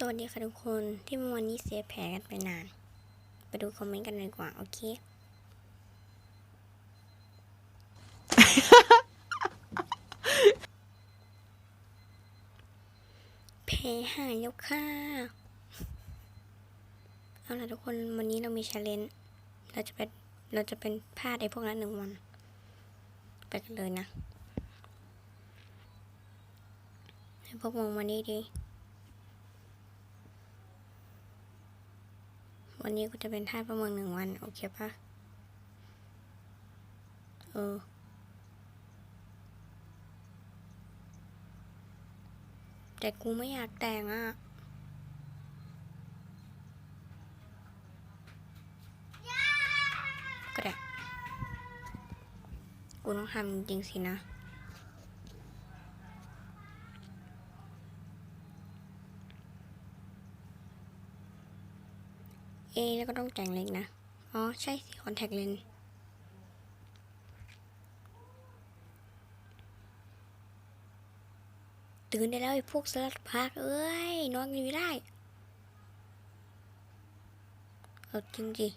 สวัสดีค่ะทุกคนที่เมื่อวันนี้เสียแผลกันไปนาน ไปดูคอมเมนต์กันเลยดีกว่า โอเค แผลหายแล้วค่ะ เอาล่ะทุกคนวันนี้เรามีชาเลนจ์เราจะเป็นเราจะเป็นพลาดไอ้พวกนั้นหนึ่งวัน ไปกันเลยนะให้พวกมองมานี่ดี วันนี้กูจะเป็นท่าประเมินหนึ่งวัน โอเคปะเออ แต่กูไม่อยากแต่งอะก็ได้กูต้องทำจริงสินะ เอแล้วก็ต้องแต่งเล็กนะ อ๋อ ใช่สิคอนแทคเลนส์ตื่นได้แล้วไอ้พวกสลัดพักเอ้ย นอนอยู่ไม่ได้ เอาจริงดิ